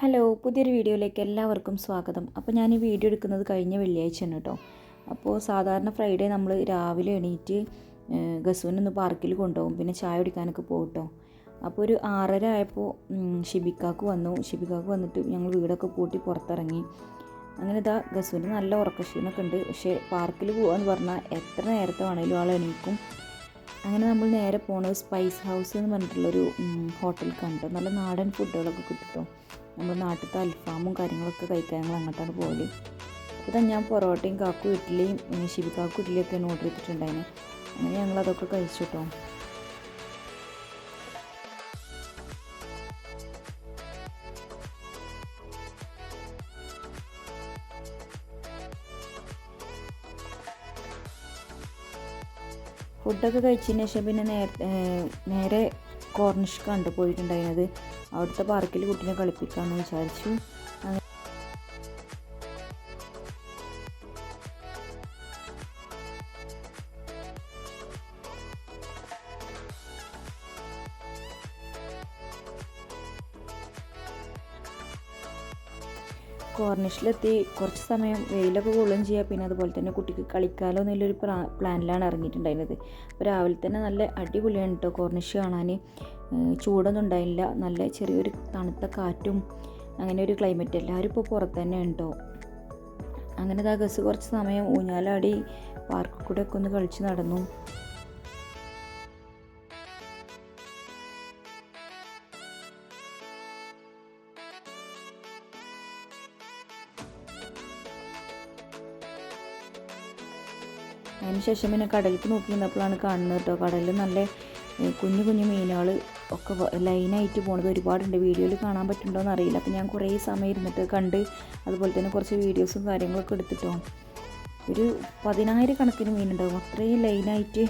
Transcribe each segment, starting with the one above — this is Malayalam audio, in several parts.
ഹലോ പുതിയൊരു വീഡിയോയിലേക്ക് എല്ലാവർക്കും സ്വാഗതം. അപ്പോൾ ഞാൻ ഈ വീഡിയോ എടുക്കുന്നത് കഴിഞ്ഞ വെള്ളിയാഴ്ചയാണ് കേട്ടോ. അപ്പോൾ സാധാരണ ഫ്രൈഡേ നമ്മൾ രാവിലെ എണീറ്റ് ഗസുവിനൊന്ന് പാർക്കിൽ കൊണ്ടുപോകും. പിന്നെ ചായ കുടിക്കാനൊക്കെ പോകും കേട്ടോ. അപ്പോൾ ഒരു ആറര ആയപ്പോൾ ഷിബിക്കാക്ക് വന്നു. ഷിബിക്കാക്ക് വന്നിട്ട് ഞങ്ങൾ വീടൊക്കെ പൂട്ടി പുറത്തിറങ്ങി. അങ്ങനെ ഇതാ ഗസുവിന് നല്ല ഉറക്കക്ഷീണമൊക്കെ ഉണ്ട്. പക്ഷേ പാർക്കിൽ പോകാമെന്ന് പറഞ്ഞാൽ എത്ര നേരത്തെ വേണേലും ആൾ എണീക്കും. അങ്ങനെ നമ്മൾ നേരെ പോണത് സ്പൈസ് ഹൗസ് എന്ന് പറഞ്ഞിട്ടുള്ളൊരു ഹോട്ടൽ കണ്ടു നല്ല നാടൻ ഫുഡുകളൊക്കെ കിട്ടും. നമ്മൾ നാട്ടിലത്തെ അൽഫാമും കാര്യങ്ങളൊക്കെ കഴിക്കാൻ ഞങ്ങൾ അങ്ങോട്ടാണ് പോകൽ. ഇതാ ഞാൻ പൊറോട്ടയും കാക്കു ഇഡ്ഡലിയും ശിവി കാക്കു ഇഡ്ഡലിയൊക്കെയാണ് ഓർഡർ ചെയ്തിട്ടുണ്ടായിരുന്നു അങ്ങനെ ഞങ്ങൾ അതൊക്കെ കഴിച്ചു കേട്ടോ ഫുഡൊക്കെ കഴിച്ചതിന് ശേഷം പിന്നെ നേരെ കോർണിഷ് കണ്ടു പോയിട്ടുണ്ടായിരുന്നത് അവിടുത്തെ പാർക്കിൽ കുട്ടീനെ കളിപ്പിക്കാമെന്ന് വിചാരിച്ചു. കോർണിഷിലെത്തി. കുറച്ച് സമയം വെയിലൊക്കെ കൊള്ളുകയും ചെയ്യുക പിന്നെ അതുപോലെ തന്നെ കുട്ടിക്ക് കളിക്കാലോ എന്നുള്ളൊരു പ്ലാനിലാണ് ഇറങ്ങിയിട്ടുണ്ടായിരുന്നത്. അപ്പോൾ രാവിലെ തന്നെ നല്ല അടിപൊളിയാണ് കേട്ടോ കോർണിഷ് കാണാൻ. ചൂടൊന്നും ഉണ്ടായില്ല. നല്ല ചെറിയൊരു തണുത്ത കാറ്റും അങ്ങനെ ഒരു ക്ലൈമറ്റ് എല്ലാവരും ഇപ്പോൾ പുറത്ത് തന്നെ ഉണ്ടോ അങ്ങനെ ദാ ഗസ് കുറച്ച് സമയം ഊഞ്ഞാലാടി. പാർക്കിൽ കൂടെ ഒക്കെ ഒന്ന് കളിച്ച് നടന്നു. അതിനുശേഷം പിന്നെ കടലിലേക്ക് നോക്കി നിന്നപ്പോഴാണ് കാണുന്നത് കേട്ടോ. കടലിൽ നല്ല കുഞ്ഞു കുഞ്ഞു മീനുകൾ ഒക്കെ ലൈനായിട്ട് പോണത് ഒരുപാടുണ്ട്. വീഡിയോയിൽ കാണാൻ പറ്റുന്നുണ്ടോയെന്ന് അറിയില്ല. അപ്പോൾ ഞാൻ കുറേ സമയം ഇരുന്നിട്ട് കണ്ട് അതുപോലെ തന്നെ കുറച്ച് വീഡിയോസും കാര്യങ്ങളൊക്കെ എടുത്തിട്ടോ. ഒരു പതിനായിരം കണക്കിന് മീനുണ്ടാവും. അത്രയും ലൈനായിട്ട്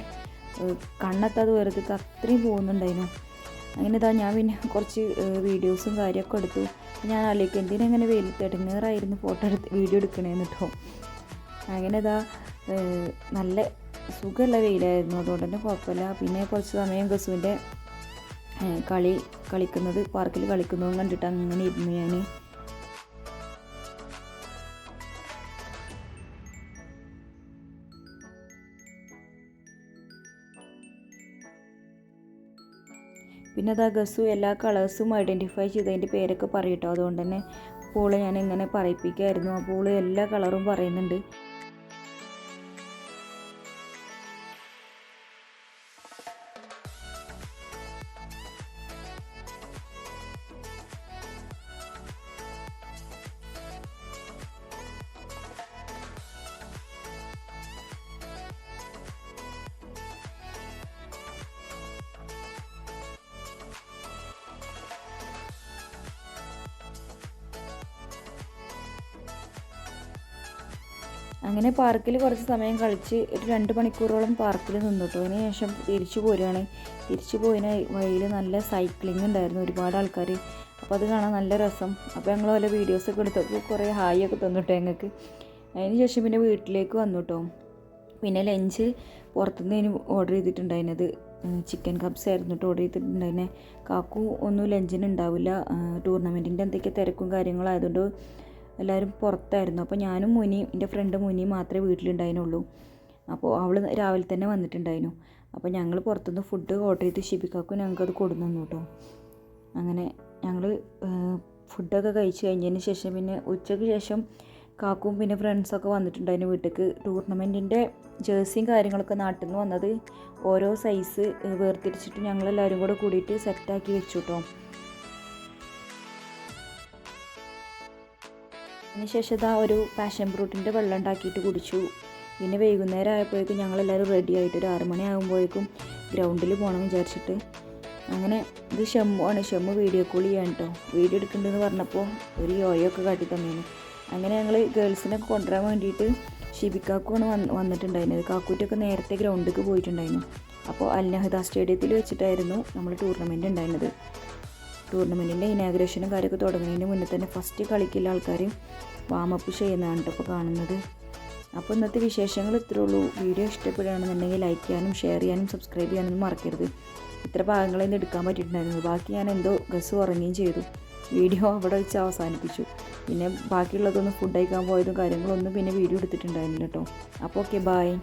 കണ്ണെത്താതെ വേറെ അത്രയും പോകുന്നുണ്ടായിരുന്നു അങ്ങനെ ഇതാ ഞാൻ പിന്നെ കുറച്ച് വീഡിയോസും കാര്യമൊക്കെ എടുത്തു. ഞാൻ ആലോചിക്കും എന്തിനങ്ങനെ വെയിലത്ത് ഇടങ്ങേറായിരുന്നു ഫോട്ടോ എടുത്ത് വീഡിയോ എടുക്കണേന്ന് കേട്ടോ അങ്ങനെ ഇതാ നല്ല സുഖമുള്ള വെയിലായിരുന്നു. അതുകൊണ്ട് തന്നെ കുഴപ്പമില്ല. പിന്നെ കുറച്ച് സമയം ഗസുവിന്റെ കളി കളിക്കുന്നത് പാർക്കിൽ കളിക്കുന്നതും കണ്ടിട്ട് അങ്ങനെ ഇരുന്നു ഞാൻ പിന്നെ അതാ ഗസു എല്ലാ കളേഴ്സും ഐഡന്റിഫൈ ചെയ്തതിന്റെ പേരൊക്കെ പറയട്ടോ. അതുകൊണ്ട് തന്നെ പൂൾ ഞാൻ ഇങ്ങനെ പറയിപ്പിക്കായിരുന്നു. ആ പൂൾ എല്ലാ കളറും പറയുന്നുണ്ട്. അങ്ങനെ പാർക്കിൽ കുറച്ച് സമയം കളിച്ച് ഒരു രണ്ട് മണിക്കൂറോളം പാർക്കിൽ നിന്നിട്ടു. അതിന് ശേഷം തിരിച്ചു പോരുകയാണ് തിരിച്ചു പോയിന് വഴിയിൽ നല്ല സൈക്ലിംഗ് ഉണ്ടായിരുന്നു ഒരുപാട് ആൾക്കാർ അപ്പോൾ അത് കാണാൻ നല്ല രസം. അപ്പോൾ ഞങ്ങൾ വല്ല വീഡിയോസൊക്കെ എടുത്തപ്പോൾ കുറേ ഹായ് ഒക്കെ തന്നിട്ടോ ഞങ്ങൾക്ക്. അതിന് ശേഷം പിന്നെ വീട്ടിലേക്ക് വന്നു കേട്ടോ പിന്നെ ലഞ്ച് പുറത്തുനിന്ന് ഓർഡർ ചെയ്തിട്ടുണ്ടായിരുന്നത് ചിക്കൻ കപ്സ് ആയിരുന്നു കേട്ടോ ഓർഡർ ചെയ്തിട്ടുണ്ടായിരുന്നെ. കാക്കു ഒന്നും ലഞ്ചിന് ഉണ്ടാവില്ല. ടൂർണമെന്റിന്റെ എന്തൊക്കെ തിരക്കും കാര്യങ്ങളായതുകൊണ്ട് എല്ലാവരും പുറത്തായിരുന്നു. അപ്പോൾ ഞാനും മുനി എന്റെ ഫ്രണ്ട് മുനി മാത്രമേ വീട്ടിലുണ്ടായിരുന്നുള്ളൂ. അപ്പോൾ അവൾ രാവിലെ തന്നെ വന്നിട്ടുണ്ടായിരുന്നു. അപ്പോൾ ഞങ്ങൾ പുറത്തുനിന്ന് ഫുഡ് ഓർഡർ ചെയ്ത് ഷിബിക്കാക്കും ഞങ്ങൾക്കത് കൊടുന്നു കേട്ടോ. അങ്ങനെ ഞങ്ങൾ ഫുഡൊക്കെ കഴിച്ച് കഴിഞ്ഞതിന് ശേഷം പിന്നെ ഉച്ചയ്ക്ക് ശേഷം കാക്കും പിന്നെ ഫ്രണ്ട്സൊക്കെ വന്നിട്ടുണ്ടായിരുന്നു വീട്ടിലേക്ക് ടൂർണമെന്റിന്റെ ജേഴ്സിയും കാര്യങ്ങളൊക്കെ നാട്ടിൽ നിന്ന് വന്നത് ഓരോ സൈസ് വേർതിരിച്ചിട്ട് ഞങ്ങളെല്ലാവരും കൂടെ കൂടിയിട്ട് സെറ്റാക്കി വെച്ചു കേട്ടോ. അതിനുശേഷം ഇതാ ഒരു പാഷൻ ഫ്രൂട്ടിന്റെ വെള്ളം ഉണ്ടാക്കിയിട്ട് കുടിച്ചു. പിന്നെ വൈകുന്നേരം ആയപ്പോഴേക്കും ഞങ്ങളെല്ലാവരും റെഡി ആയിട്ട് ഒരു ആറുമണി ആകുമ്പോഴേക്കും ഗ്രൗണ്ടിൽ പോകണം വിചാരിച്ചിട്ട്. അങ്ങനെ ഇത് ഷെമ്മു ആണ് ഷെമ്മു വീഡിയോ കോൾ ചെയ്യാൻ കേട്ടോ വീഡിയോ എടുക്കുന്നുണ്ടെന്ന് പറഞ്ഞപ്പോൾ ഒരു യോയൊക്കെ കാട്ടി തന്നേനു. അങ്ങനെ ഞങ്ങൾ ഗേൾസിനൊക്കെ കൊണ്ടുവരാൻ വേണ്ടിയിട്ട് ഷിബിക്കാക്കുമാണ് വന്ന് വന്നിട്ടുണ്ടായിരുന്നത്. കാക്കൂറ്റൊക്കെ നേരത്തെ ഗ്രൗണ്ടിലേക്ക് പോയിട്ടുണ്ടായിരുന്നു. അപ്പോൾ അൽനഹദ സ്റ്റേഡിയത്തിൽ വെച്ചിട്ടായിരുന്നു നമ്മൾ ടൂർണമെന്റ് ഉണ്ടായിരുന്നത്. ടൂർണമെന്റിന്റെ ഇനാഗ്രേഷനും കാര്യമൊക്കെ തുടങ്ങുന്നതിന് മുന്നേ തന്നെ ഫസ്റ്റ് കളിക്കുള്ള ആൾക്കാർ വാമപ്പ് ചെയ്യുന്നതാണ് കേട്ടോ ഇപ്പോൾ കാണുന്നത്. അപ്പോൾ ഇന്നത്തെ വിശേഷങ്ങൾ ഇത്രേ ഉള്ളൂ. വീഡിയോ ഇഷ്ടപ്പെടുകയാണെന്നുണ്ടെങ്കിൽ ലൈക്ക് ചെയ്യാനും ഷെയർ ചെയ്യാനും സബ്സ്ക്രൈബ് ചെയ്യാനൊന്നും മറക്കരുത്. ഇത്ര ഭാഗങ്ങളിൽ നിന്ന് എടുക്കാൻ പറ്റിയിട്ടുണ്ടായിരുന്നു. ബാക്കി ഞാൻ എന്തോ ഗസ് ഉറങ്ങുകയും ചെയ്തു. വീഡിയോ അവിടെ വെച്ച് അവസാനിപ്പിച്ചു. പിന്നെ ബാക്കിയുള്ളതൊന്നും ഫുഡ് കഴിക്കാൻ പോയതും കാര്യങ്ങളൊന്നും പിന്നെ വീഡിയോ എടുത്തിട്ടുണ്ടായിരുന്നില്ല കേട്ടോ അപ്പോൾ ഓക്കെ ബായ്